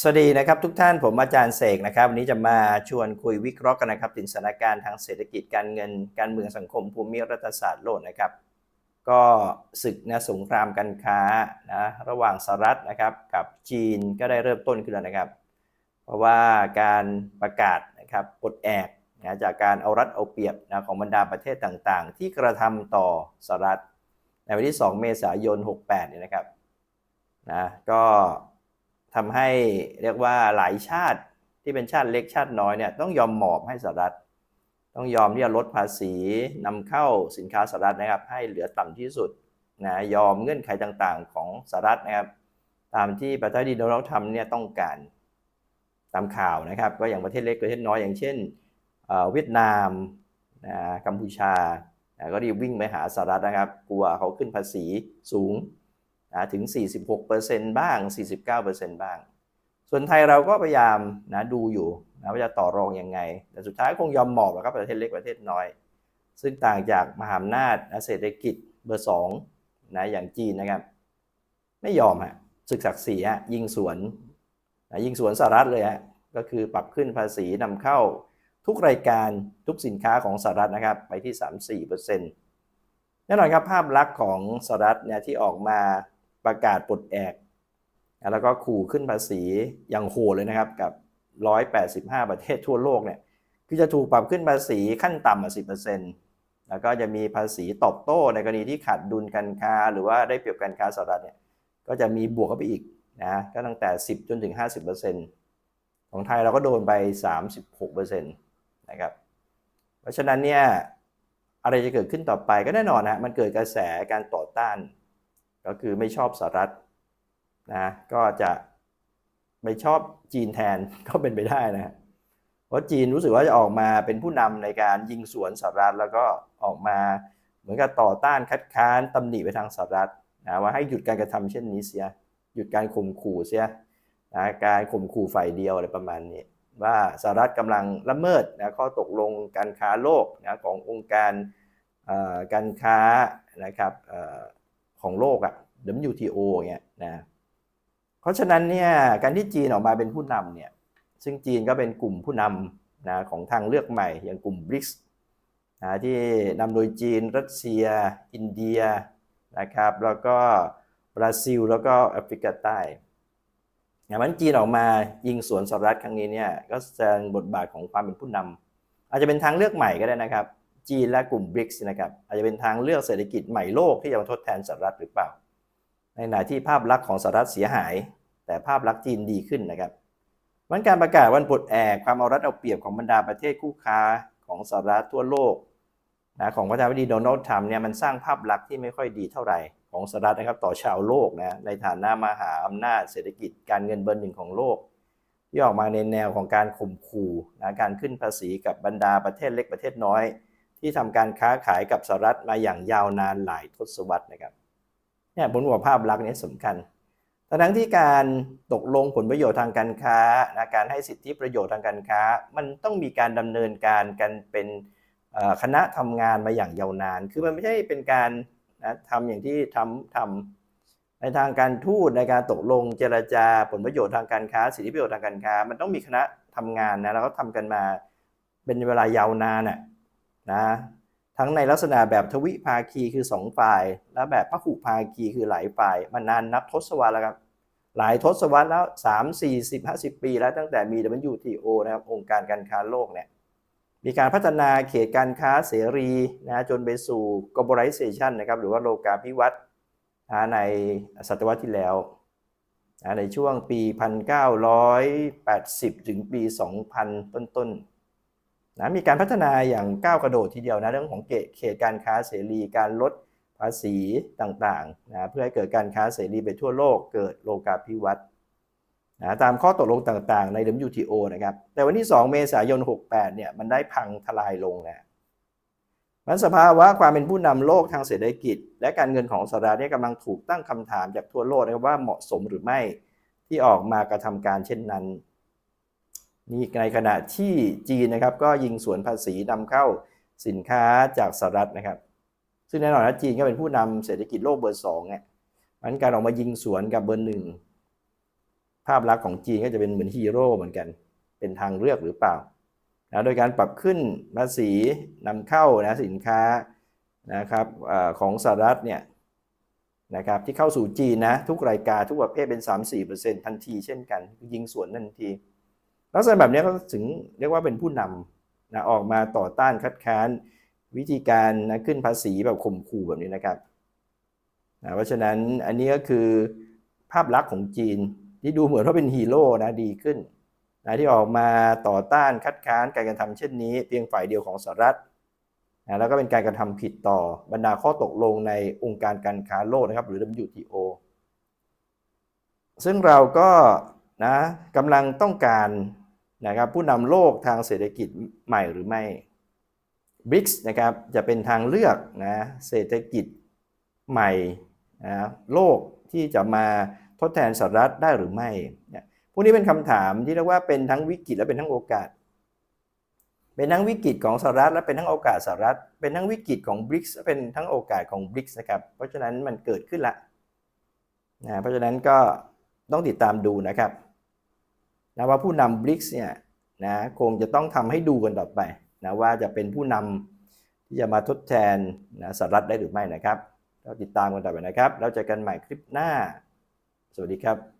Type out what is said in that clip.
สวัสดีนะครับทุกท่านผมอาจารย์เสกนะครับวันนี้จะมาชวนคุยวิเคราะห์กันนะครับถึงสถานการณ์ทางเศรษฐกิจการเงินการเมืองสังคมภูมิรัฐศาสตร์โลกนะครับ ก็ศึกนะสงครามการค้านะระหว่างสหรัฐนะครับกับจีนก็ได้เริ่มต้นขึ้นแล้วนะครับ เพราะว่าการประกาศนะครับปลดแอกนะจากการเอารัดเอาเปรียบนะของบรรดาประเทศต่างๆ ที่กระทำต่อสหรัฐ ในวันที่ 2 เมษายน 68เนี่ยนะครับนะก็ ทำให้เรียกว่าหลายชาติที่เป็นชาติเล็กชาติน้อยเนี่ยต้องยอมหมอบให้สหรัฐ ต้องยอมที่จะลดภาษีนำเข้าสินค้าสหรัฐนะครับ ให้เหลือต่ำที่สุดนะยอมเงื่อนไขต่างๆ ของสหรัฐนะครับ ตามที่ประธานาธิบดีโดนัลด์ทรัมป์เนี่ยต้องการตามข่าวนะครับ ก็อย่างประเทศเล็กประเทศน้อยอย่างเช่นเอ่อเวียดนามนะกัมพูชานะก็รีบวิ่งไปหาสหรัฐนะครับ กลัวเขาขึ้นภาษีสูง นะถึง 46%บ้าง 49%บ้าง ส่วนไทยเราก็พยายามนะดูอยู่นะว่าจะต่อรองยังไง แต่สุดท้ายคงยอมหมอบแล้วครับประเทศเล็กประเทศน้อย ซึ่งต่างจากมหาอำนาจเศรษฐกิจเบอร์สองนะอย่างจีนนะครับ ไม่ยอมฮะศึกศักดิ์ศรีฮะยิงสวนนะยิงสวนสหรัฐเลยฮะก็คือปรับขึ้นภาษีนำเข้าทุกรายการทุกสินค้าของสหรัฐนะครับไปที่ 3-4%แน่นอนครับภาพลักษณ์ของสหรัฐเนี่ยที่ออกมา ประกาศปลดแอก แล้วก็ขู่ขึ้นภาษีอย่างโหดเลยนะครับ กับ 185 ประเทศทั่วโลกเนี่ยคือจะถูกปรับขึ้นภาษีขั้นต่ำอะ10%แล้วก็จะมีภาษีตอบโต้ในกรณีที่ขาดดุลการค้า หรือว่าได้เปรียบการค้าสหรัฐเนี่ยก็จะมีบวกเข้าไปอีกนะก็ตั้งแต่ 10 จนถึง 50%ของไทยเราก็โดนไป 36%นะครับเพราะฉะนั้นเนี่ยอะไรจะเกิดขึ้นต่อไปก็แน่นอนนะมันเกิดกระแสการต่อต้าน ก็คือไม่ชอบสหรัฐนะก็จะไปชอบจีนแทนก็เป็นไปได้นะเพราะจีนรู้สึกว่าจะออกมาเป็นผู้นำในการยิงสวนสหรัฐแล้วก็ออกมาเหมือนกับต่อต้านคัดค้านตำหนิไปทางสหรัฐนะว่าให้หยุดการกระทำเช่นนี้เสีย หยุดการข่มขู่เสียนะการข่มขู่ฝ่ายเดียวอะไรประมาณนี้ ว่าสหรัฐกำลังละเมิดนะข้อตกลงการค้าโลกนะขององค์การการค้านะครับ ของโลกอะ WTO เงี้ยนะเพราะฉะนั้นเนี่ยการที่จีนออกมาเป็นผู้นำเนี่ยซึ่งจีนก็เป็นกลุ่มผู้นำนะของทางเลือกใหม่ อย่างกลุ่มบริกส์นะที่นำโดยจีน รัสเซีย อินเดียนะครับแล้วก็บราซิล แล้วก็แอฟริกาใต้อย่างนั้นจีนออกมายิงสวนสหรัฐครั้งนี้เนี่ยก็แสดงบทบาทของความเป็นผู้นำอาจจะเป็นทางเลือกใหม่ก็ได้นะครับ จีนและกลุ่มบริกส์นะครับอาจจะเป็นทางเลือกเศรษฐกิจใหม่โลกที่จะมาทดแทนสหรัฐหรือเปล่า ในขณะที่ภาพลักษณ์ของสหรัฐเสียหาย แต่ภาพลักษณ์จีนดีขึ้นนะครับมันการประกาศวันปลดแอกความเอารัดเอาเปรียบของบรรดาประเทศคู่ค้าของสหรัฐทั่วโลกนะของประธานาธิบดีโดนัลด์ทรัมป์เนี่ยมันสร้างภาพลักษณ์ที่ไม่ค่อยดีเท่าไหร่ของสหรัฐนะครับต่อชาวโลกนะในฐานะมหาอำนาจเศรษฐกิจการเงินเบอร์หนึ่งของโลก ที่ออกมาในแนวของการข่มขู่นะการขึ้นภาษีกับบรรดาประเทศเล็กประเทศน้อย ที่ทำการค้าขายกับสหรัฐมาอย่างยาวนานหลายทศวรรษนะครับเนี่ยผมว่าภาพลักษณ์นี้สำคัญทั้งที่การตกลงผลประโยชน์ทางการค้านะการให้สิทธิประโยชน์ทางการค้า มันต้องมีการดำเนินการกันเป็นคณะทำงานมาอย่างยาวนาน คือมันไม่ใช่เป็นการนะทำอย่างที่ทำทำในทางการทูตในการตกลงเจรจาผลประโยชน์ทางการค้า สิทธิประโยชน์ทางการค้า มันต้องมีคณะทำงานนะแล้วก็ทำกันมาเป็นเวลายาวนานน่ะ นะทั้งในลักษณะแบบทวิภาคีคือ 2 ฝ่าย และแบบพหุภาคีคือหลายฝ่ายมานานนับทศวรรษแล้วครับหลายทศวรรษแล้ว 3 4 0 50 ปีแล้วตั้งแต่มี WTO นะครับองค์การการค้าโลกเนี่ยมีการพัฒนาเขตการค้าเสรีนะจนไปสู่ globalization นะครับหรือว่าโลกาภิวัตน์ในศตวรรษที่แล้วนะในช่วงปี 1980 ถึงปี 2000 ต้นๆ นะมีการพัฒนาอย่างก้าวกระโดดทีเดียวนะเรื่องของเขตการค้าเสรีการลดภาษีต่างๆนะเพื่อให้เกิดการค้าเสรีไปทั่วโลกเกิดโลกาภิวัตน์นะตามข้อตกลงต่างๆ ใน WTO นะครับ แต่วันที่ 2 เมษายน 68 เนี่ยมันได้พังทลายลงนะมันสภาวะความเป็นผู้นำโลกทางเศรษฐกิจ และการเงินของสหรัฐเนี่ยกำลังถูกตั้งคำถามจากทั่วโลกนะครับว่าเหมาะสมหรือไม่ที่ออกมากระทำการเช่นนั้น นี่ในขณะที่จีนนะครับก็ยิงสวนภาษีนำเข้าสินค้าจากสหรัฐนะครับ ซึ่งแน่นอนนะจีนก็เป็นผู้นำเศรษฐกิจโลกเบอร์สองเนี่ยมันการออกมายิงสวนกับเบอร์หนึ่งภาพลักษณ์ของจีนก็จะเป็นเหมือนฮีโร่เหมือนกัน เป็นทางเลือกหรือเปล่านะโดยการปรับขึ้นภาษีนำเข้านะสินค้านะครับอของสหรัฐเนี่ยนะครับที่เข้าสู่จีนนะทุกรายการทุกประเภทเป็น 3-4%ทันทีเช่นกันยิงสวนทันที ลักษณะแบบนี้ก็ถึงเรียกว่าเป็นผู้นำนะออกมาต่อต้านคัดค้านวิธีการนะขึ้นภาษีแบบข่มขู่แบบนี้นะครับนะเพราะฉะนั้นอันนี้ก็คือภาพลักษณ์ของจีนที่ดูเหมือนว่าเป็นฮีโร่นะดีขึ้นนะที่ออกมาต่อต้านคัดค้านการกระทำเช่นนี้ เพียงฝ่ายเดียวของสหรัฐนะแล้วก็เป็นการกระทำผิดต่อบรรดาข้อตกลงในองค์การการค้าโลกนะครับหรือ WTO ซึ่งเราก็นะกำลังต้องการ นะครับผู้นำโลกทางเศรษฐกิจใหม่หรือไม่ BRICS นะครับจะเป็นทางเลือกนะเศรษฐกิจใหม่นะโลกที่จะมาทดแทนสหรัฐได้หรือไม่เนี่ยพวกนี้เป็นคำถามที่เรียกว่าเป็นทั้งวิกฤตและเป็นทั้งโอกาส เป็นทั้งวิกฤตของสหรัฐและเป็นทั้งโอกาสสหรัฐ เป็นทั้งวิกฤตของ BRICS และเป็นทั้งโอกาสของ BRICS นะครับ เพราะฉะนั้นมันเกิดขึ้นละนะเพราะฉะนั้นก็ต้องติดตามดูนะครับ นะว่าผู้นำบริกส์เนี่ยนะคงจะต้องทำให้ดูกันต่อไปนะว่าจะเป็นผู้นำที่จะมาทดแทนนะสหรัฐได้หรือไม่นะครับเราติดตามกันต่อไปนะครับ แล้วเจอกันใหม่คลิปหน้า สวัสดีครับ